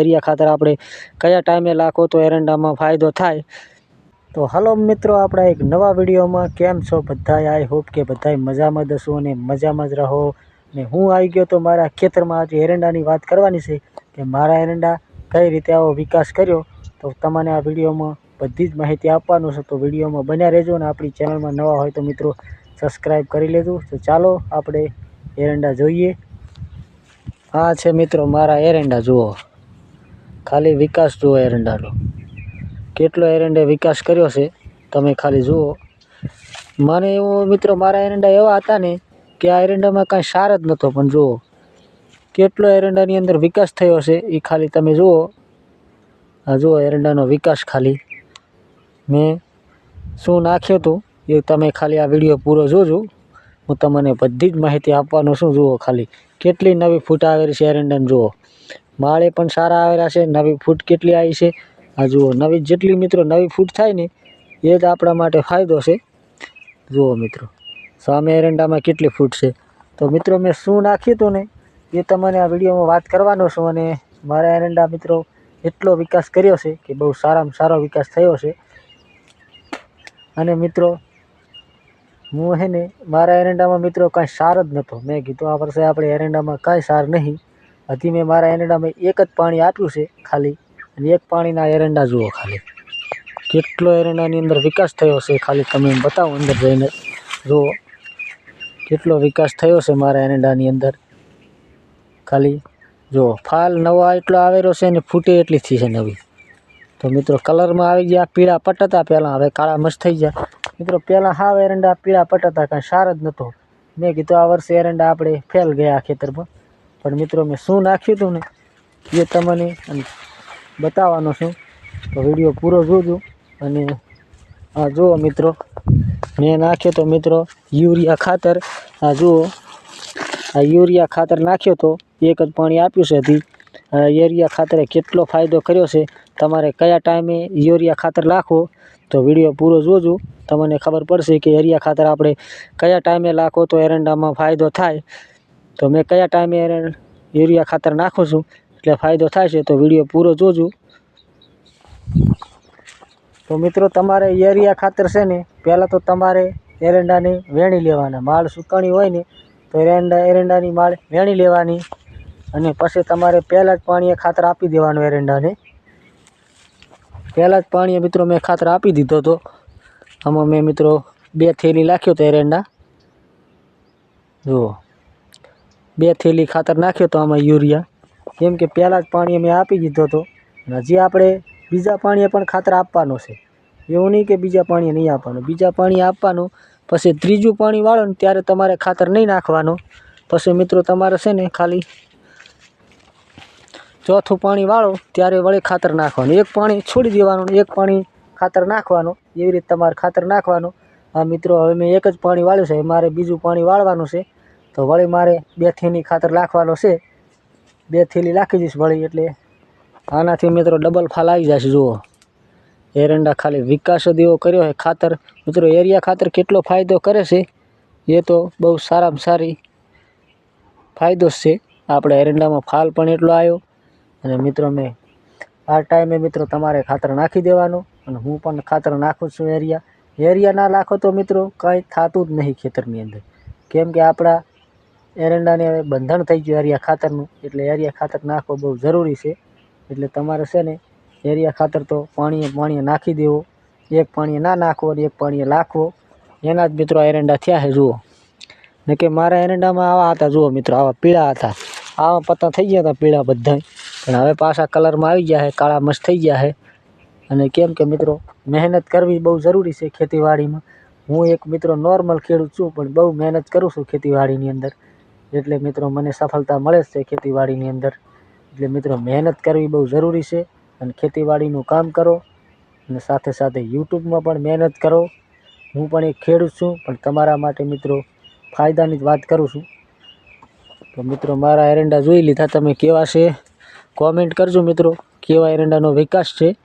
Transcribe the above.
Area ખાતર આપણે કયા ટાઈમે લાખો તો એરંડામાં ફાયદો થાય. તો હલો મિત્રો, આપણા એક નવા વિડીયોમાં કેમ છો બધાય? આઈ હોપ કે બધાય મજામાં દસો અને મજામાં જ રહો. ને હું આવી ગયો તો મારા ખેતરમાં આજે એરંડાની વાત કરવાની છે કે મારા એરંડા કઈ રીતે આવો વિકાસ કર્યો. તો તમને આ વિડીયોમાં બધી જ માહિતી આપવાનું છે. તો વિડીયોમાં બન્યા રહેજો અને આપણી ચેનલમાં નવા હોય તો મિત્રો સબસ્ક્રાઈબ કરી લેજો. તો ચાલો આપણે એરંડા જોઈએ. આ છે મિત્રો મારા એરંડા, જુઓ. ખાલી વિકાસ જુઓ એરંડાનો. કેટલો એરંડે વિકાસ કર્યો છે, તમે ખાલી જુઓ. મને એવો મિત્રો, મારા એરંડા એવા હતા ને કે આ એરંડામાં કાંઈ સાર જ નહોતો, પણ જુઓ. કેટલો એરંડાની અંદર વિકાસ થયો છે એ ખાલી તમે જુઓ. આ જુઓ એરંડાનો વિકાસ ખાલી. મેં શું નાખ્યું હતું, એ તમે ખાલી આ વીડિયો પૂરો જોજો. હું તમને બધી જ માહિતી આપવાનો છું, જુઓ ખાલી. કેટલી નવી ફૂટ આવેલી છે એરંડાને, જુઓ. માળે પણ સારા આવેલા છે, નવી ફૂટ કેટલી આવી છે? આ જુઓ, નવી જેટલી મિત્રો નવી ફૂટ થાય ને, એ જ આપણા માટે ફાયદો છે. જુઓ મિત્રો, સામે એરંડામાં કેટલી ફૂટ છે? તો મિત્રો, મેં શું નાખ્યું હતું ને, એ તમને આ વિડીયોમાં વાત કરવાનો છું અને મારા એરંડા મિત્રો એટલો વિકાસ કર્યો છે કે બહુ સારામાં સારો વિકાસ થયો છે. અને મિત્રો, હું હે ને, મારા એરંડામાં મિત્રો કાંઈ સાર જ નહોતો. મેં કીધું આ વર્ષે આપણે એરંડામાં કાંઈ સાર નહીં. હજી મેં મારા એરંડામાં એક જ પાણી આપ્યું છે ખાલી. અને એક પાણીના એરંડા જુઓ ખાલી. કેટલો એરંડાની અંદર વિકાસ થયો છે ખાલી તમે બતાવો અંદર જઈને. જુઓ. કેટલો વિકાસ થયો છે મારા એરંડાની અંદર. ખાલી જુઓ. ફાલ નવા એટલો આવેલો છે અને ફૂટે એટલી થઈ છે નવી. તો મિત્રો કલરમાં આવી ગયા, પીળા પટ પહેલાં. હવે કાળા મસ્ત થઈ ગયા. મિત્રો પહેલાં હાવ એરંડા પીળા પટ હતા કાંઈ સાર જ નહોતો. મેં કીધું આ વર્ષે એરંડા આપણે ફેલ ગયા ખેતરમાં. પણ મિત્રો, મેં શું નાખ્યું હતું ને એ તમને બતાવવાનો છું. તો વીડિયો પૂરો જોજો અને આ જુઓ મિત્રો, મેં નાખ્યો તો મિત્રો યુરિયા ખાતર. આ જુઓ, આ યુરિયા ખાતર નાખ્યો તો એક જ પાણી આપ્યું છે હજી. યુરિયા ખાતરે કેટલો ફાયદો કર્યો છે, તમારે કયા ટાઈમે યુરિયા ખાતર નાખવો, તો વીડિયો પૂરો જોજો. તમને ખબર પડશે કે યુરિયા ખાતર આપણે કયા ટાઈમે નાખો તો એરંડામાં ફાયદો થાય. તો મેં કયા ટાઈમે એને યુરિયા ખાતર નાખું છું, એટલે ફાયદો થાય છે, તો વીડિયો પૂરો જોજો. તો મિત્રો, તમારે યુરિયા ખાતર છે ને, પહેલાં તો તમારે એરંડાની વેણી લેવાના, માળ સુકાણી હોય ને, તો એરંડા, એરંડાની માળ વેણી લેવાની અને પછી તમારે પહેલાં જ પાણીએ ખાતર આપી દેવાનું એરંડાને. પહેલાં જ પાણીએ મિત્રો મેં ખાતર આપી દીધો હતો આમાં મેં મિત્રો બે થેલી નાખ્યો તો એરંડા. જુઓ. બે થેલી ખાતર નાખ્યો તો આમાં યુરિયા. કેમ કે પહેલાં જ પાણી અમે આપી દીધો હતો. હજી આપણે બીજા પાણીએ પણ ખાતર આપવાનું છે. એવું નહીં કે બીજા પાણીએ નહીં આપવાનું. બીજા પાણી આપવાનું, પછી ત્રીજું પાણી વાળો ને ત્યારે તમારે ખાતર નહીં નાખવાનું. પછી મિત્રો તમારે છે ને ખાલી ચોથું પાણી વાળો ત્યારે વળી ખાતર નાખવાનું. એક પાણી છોડી દેવાનું એક પાણી ખાતર નાખવાનું. એવી રીતે તમારે ખાતર નાખવાનું. આ મિત્રો, હવે મેં એક જ પાણી વાળ્યું છે. મારે બીજું પાણી વાળવાનું છે. તો વળી મારે બે થેલી ખાતર નાખવાનો છે. બે થેલી નાખી દઈશ વળી એટલે આનાથી મિત્રો ડબલ ફાલ આવી જશે, જુઓ. એરંડા ખાલી વિકાસ જ કર્યો છે. ખાતર, મિત્રો એરિયા ખાતર કેટલો ફાયદો કરે છે? એ તો બહુ સારામાં સારી ફાયદો છે. આપણે એરંડામાં ફાલ પણ એટલો આવ્યો. અને મિત્રો મેં આ ટાઈમે મિત્રો તમારે ખાતર નાખી દેવાનું અને હું પણ ખાતર નાખું છું એરિયા. એરિયા ના નાખો તો મિત્રો કંઈ થતું જ નહીં ખેતરની અંદર. કેમ કે આપણા એરંડાને હવે બંધન થઈ ગયું એરિયા ખાતરનું. એટલે એરિયા ખાતર નાખવો બહુ જરૂરી છે. એટલે તમારે છે ને એરિયા ખાતર તો પાણીએ પાણીએ નાખી દેવો. એક પાણીએ ના નાખવો અને એક પાણીએ નાખવો એના જ મિત્રો એરંડા થયા છે, જુઓ. ને કે મારા એરંડામાં આવા હતા, જુઓ મિત્રો, આવા પીળા હતા. આવા પત્તા થઈ ગયા હતા પીળા બધા પણ હવે પાછા કલરમાં આવી ગયા છે, કાળા મસ્ત થઈ ગયા છે. અને કેમ કે મિત્રો, મહેનત કરવી બહુ જરૂરી છે ખેતીવાડીમાં. હું એક મિત્રો નોર્મલ ખેડૂત છું, પણ બહુ મહેનત કરું છું ખેતીવાડીની અંદર. એટલે મિત્રો મને સફળતા મળે છે ખેતીવાડીની અંદર. એટલે મિત્રો મહેનત કરવી બહુ જરૂરી છે અને ખેતીવાડીનું કામ કરો અને સાથે સાથે યુટ્યુબમાં પણ મહેનત કરો. હું પણ એક ખેડૂત છું, પણ તમારા માટે મિત્રો ફાયદાની જ વાત કરું છું. તો મિત્રો મારા એરંડા જોઈ લીધા, તમે કેવા છે? કોમેન્ટ કરજો મિત્રો, કેવા એરંડાનો વિકાસ છે?